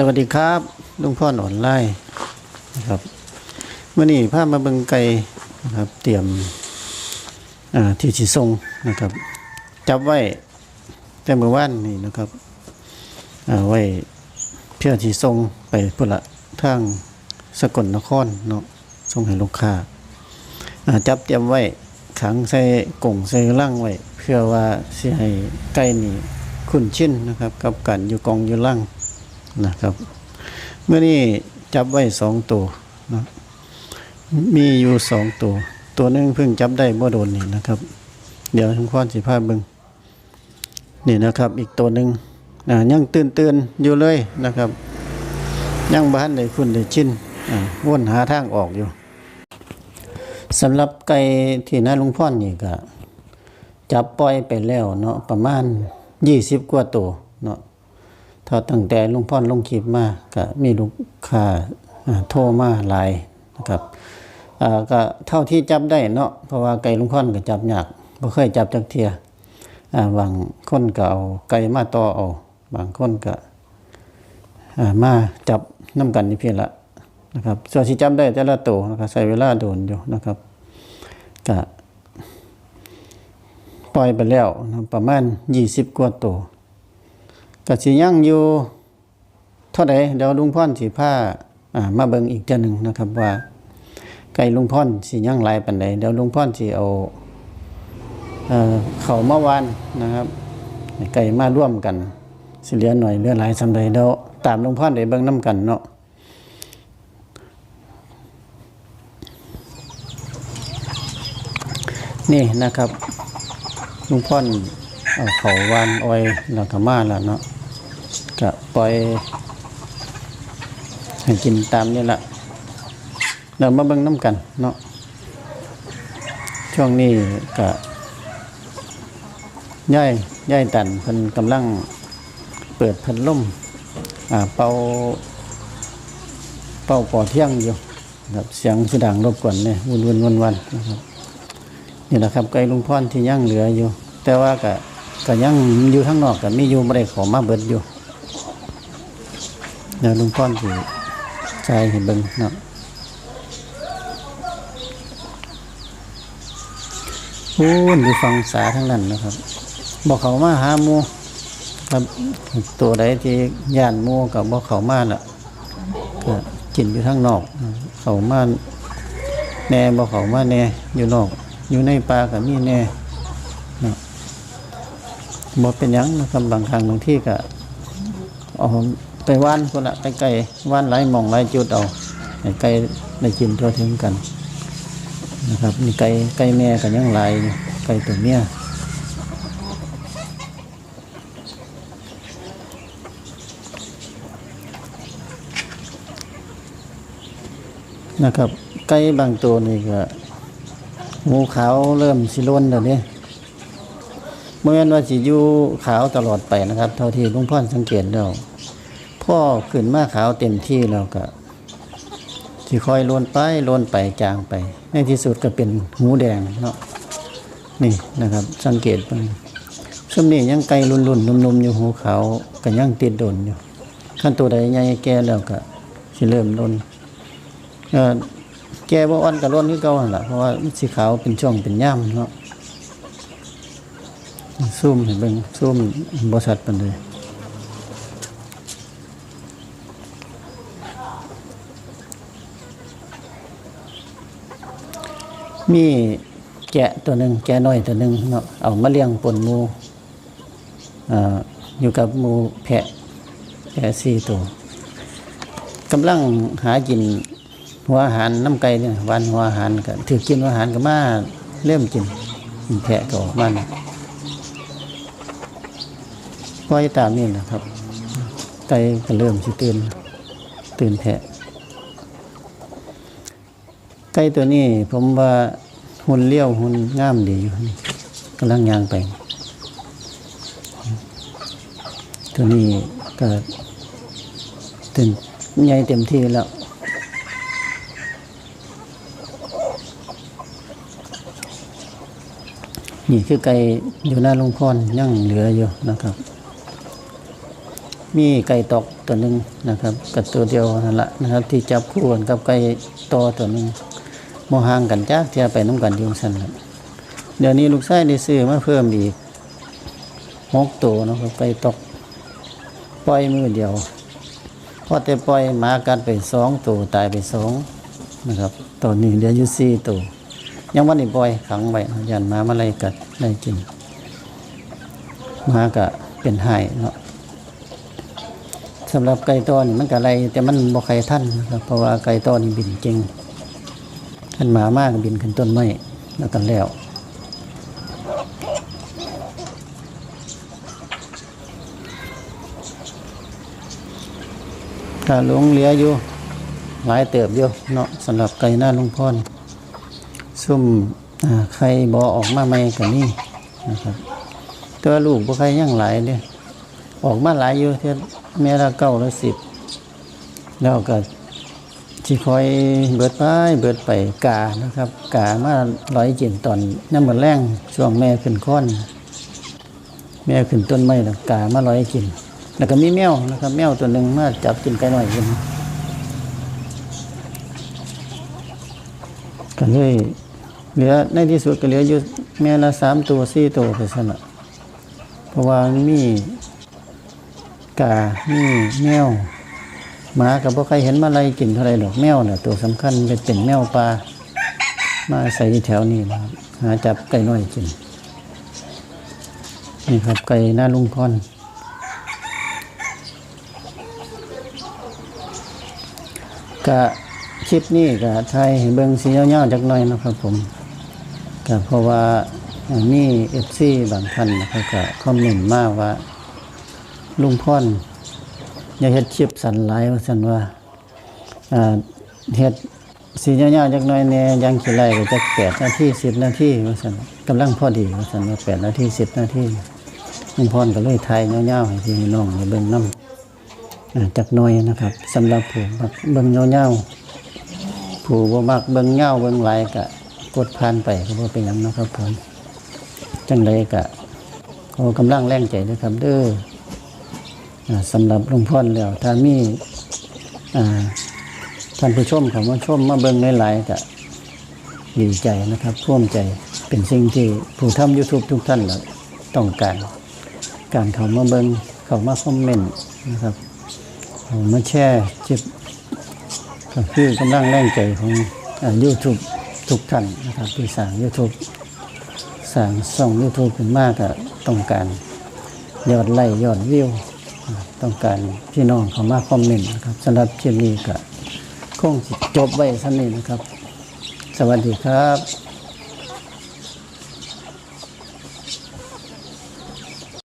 สวัสดีครับลุงพ่อหนอนไล่นะครับเมื่อนี้พาพมาเบิงไก่นะครับเตรียมอ่าที่สีทรงนะครับ จับไว้แต่เมื่อวานนี่นะครับอ่าไว้เพื่อที่ทรงไปพุละทางสกลนครเนาะส่งให้ลูกค้าจับเตรียมไว้ขังใส่กล่องใส่ล่างไว้เพื่อว่าสิให้ไก่นี่คุ้นชินนะครับ กับการอยู่กองอยู่ล่าง นะครับ เมื่อนี้จับไว้สองตัวนะมีอยู่สองตัว ตัวหนึงเพิ่งจับได้เมื่อโดนนี่นะครับ เดี๋ยวทุกคนสิภาพบิงนี่นะครับอีกตัวหนึ่งอ่ายังตื่นตื่นอยู่เลยนะครับ ยังบ้านได้คุ้นได้ชินอ่าวนหาทางออกอยู่สำหรับไก่ที่น้าลุงพ่อนนี่ก็จับปล่อยไปแล้วเนาะประมาณยี่สิบกว่าตัวเนาะ ถ้าตั้งแต่ลุงพ่อนลงคลิปมาก็มีลูกค้าอ่าโทรมาหลายนะครับก็เท่าที่จับได้เนาะเพราะว่าไก่ลุงพ่อนก็จับยากบ่เคยจับจักเทียบางคนก็เอาไก่มาต่อเอาบางคนก็มาจับน้ำกันนี่เพียงละนะครับส่วนที่จับได้แต่ละตัวนะครับใช้เวลาโดนอยู่นะครับก็ปล่อยไปแล้วนะประมาณ 20 กว่าตัว ก็สิยังอยู่เท่าใดเดี๋ยวลุงพ่อนสิพาอ่ามาเบิ่งอีกเจ้าหนึ่งนะครับว่าไก่ลุงพ่อนสิยังหลายปานใดเดี๋ยวลุงพ่อนสิเอาเอ่อเขามาวานนะครับไก่มาร่วมกันสิเหลือหน่อยเหลือหลายสำใดเดี๋ยวตามลุงพ่อนได้เบิ่งนํกันเนาะนี่นะครับลุงพ่อนเอาเขาวานอ้อยแล้วก็มาแล้วเนาะ ก็ปล่อยให้กินตามนี่แหละเรามาเบิ่งน้ำกันเนาะช่วงนี้ก็ย่ายย่ายตันเพิ่นกำลังเปิดพัดลมอ่าเป่าเป่าปอเที่ยงอยู่ครับเสียงสุดังรบกวนเนี่ยวุ่นวุ่นวันวันๆนะครับนี่แหละครับไก่ลุงพ่อนที่ยังเหลืออยู่ แต่ว่าก็ก็ยังอยู่ข้างนอกก็มีอยู่ไม่ได้ขอมาเบิดอยู่ เดี๋ยวลุงพ่อนสิใจเห็นเบิ่งเนาะโอ้ยอยู่ฟังสาทั้งนั้นนะครับ บอกเขามาหามูครับตัวใดที่ย่านมูกับบอกเขามาละก็กินอยู่ข้งนอก เขามาแน่บอกเขามาแน่อยู่นอก อยู่ในป่ากับมีแน่เนาะบอกเป็นยังนะครับบางครั้งบางที่ก็เอา ไปว่านคนละไกลว่านหลายหมองหลายจุดเอาไก่ได้กินทั่วถึงกันนะครับนี่ไก่ไก่แม่กันยังหลายไก่ตัวเมียนะครับไก่บางตัวนี่ก็หมูขาวเริ่มสิล้นแล้วนี่เมื่อวันว่าสิอยู่ขาวตลอดไปนะครับ เท่าที่ลุงพ่อสังเกตแล้ว พ่อขึ้นมาขาวเต็มที่แล้วก็สิคอยโลนไปโลนไปจางไป ในที่สุดก็เป็นหูแดงเนาะนี่นะครับ สังเกตไปช่วงนี้ยังไกลรุ่นรุนๆนุ่มๆอยู่หูขาวก็ยังติดโดนอยู่ขั้นตัวใดใหญ่แก่แล้วก็สิเริ่มโลนเออแก่บ่อ่อนก็ล้นคือเก่าหั่นล่ะเพราะว่าสีขาวเป็นช่องเป็นย่ามเนาะซูมให้เบิ่งซูมบ่ชัดปานใด มีแกะตัวหนึ่งแกะน้อยตัวหนึ่งเนาะเอามาเลี้ยงปนมูอยู่กับมูแพะแพะสี่ตัวกำลังหากินหัวอาหารน้ำไก่เนี่ยวันหัวอาหารก็ถือกินหัวอาหารก็มาเริ่มกินแพะก็ออกมานะปล่อยตามนี่นะครับไก่ก็เริ่มสิตื่นตื่นแพะ ไก่ตัวนี้ผมว่าหุ่นเลี้ยวหุ่นงามดีอยู่กำลังยางไป ตัวนี้ก็เต็มใหญ่เต็มที่แล้วนี่คือไก่อยู่หน้าลงพรยังเหลืออยู่นะครับ มีไก่ตอกตัวหนึ่งนะครับกับตัวเดียวนั่นแหละนะครับ ที่จับคู่กันกับไก่ตอตัวหนึ่ง โมห่างกันจากเทียไปน้ำกันยุงสันครับเดี๋ยวนี้ลูกชายได้ซื้อมาเพิ่มอีกหกตัวนะครับไก่ตกปล่อยมือเดียวพอแต่ปล่อยหมากัดไปสองตัวตายไปสองนะครับตัวหนึ่งเดียวอยู่สี่ตัวยังวันนี้ปล่อยขังไว้ยันหมามาไล่กัดไล่กินหมาก็เป็นไห้เนาะสำหรับไก่ตอนมันก็ไรแต่มันบ่ใครท่านนะครับเพราะว่าไก่ตอนนี่บินจริง ท่านหมามากบินขึ้นต้นไม้แล้วกันแล้วถ้าหลงเหลืออยู่หลายเติบอยู่เนาะสำหรับไก่หน้าลุงพรซุ่มอ่าใครบอออกมาใหม่กันนี่นะครับตัวลูกบ่ใครยังหลายเด้ออกมาหลายอยู่เท่าแม่ละเก้าละสิบแล้วก็ ที่คอยเบิดไปเบิดไปกานะครับกามาร้อยเจ็นตอนน้ำมันแรงช่วงแม่ขึ้นค้อน แม่ขึ้นต้นไม้แล้วกามาร้อยกินแล้วก็มีแมวนะครับ แมวตัวหนึ่งมาจับกินไก่หน่อยกินก็เลยเหลือในที่สุดก็เหลืออยู่แม่ละสามตัวสี่ตัวไปสนะเพราะว่ามีกานี่แมว หมากับพวกใครเห็นมาอะไรกินเท่าไรดอกแมวเนี่ยตัวสำคัญเป็นเป็นแมวปลามาใส่แถวนี้นะครับหาจับไก่น้อยกินนี่ครับไก่หน้าลุงพรกะคลิปนี้กะไทยเบิ่งสีเงาๆจักหน่อยนะครับผมกะเพราะว่ามีเอฟซีบางท่านนะครับก็คอมเมนต์มาว่าลุงพ่อน อย่าเฮ็ดคลิปสันหลายว่าซั่นว่าอ่าเฮ็ดสียาๆจักน่อยแหน่ยังสิไล่ก็จัก8นาที10นาทีว่าซั่นกำลังพอดีว่าซั่นว่า8นาที10นาทีลุงพ่อนก็เลยถ่ายยาๆให้พี่น้องเบิ่งน้ำอ่าจักน่อยนะครับสำหรับผู้มักเบิ่งยาๆผู้บ่มักเบิ่งยาเบิ่งไหลก็กดผ่านไปก็บ่เป็นหยังนะครับผมจังไดก็ขอกำลังแรงใจด้วยครับเด้อ สำหรับหลวงพ่อแล้วถ้ามีอ่ท่านผู้ชมคำว่าชมมาเบิ่งหลายๆก็ดีใจนะครับพ่วมใจเป็นสิ่งที่ผู้ทำ YouTube ทุกท่านต้องการ การเขามาเบิ่งเขามาคอมเมนต์นะครับเขามาแชร์คลิปก็คือกำลังแรงใจของอ่า YouTube ทุกท่านนะครับที่สร้าง YouTube สร้างช่อง YouTube ขึ้นมากก็ต้องการ ยอดไลค์ยอดวิว ต้องการพี่น้องเขามาคอมเมนต์นะครับสำหรับคลิปนี้ก็คงจบไว้สั้นนี้นะครับ สวัสดีครับ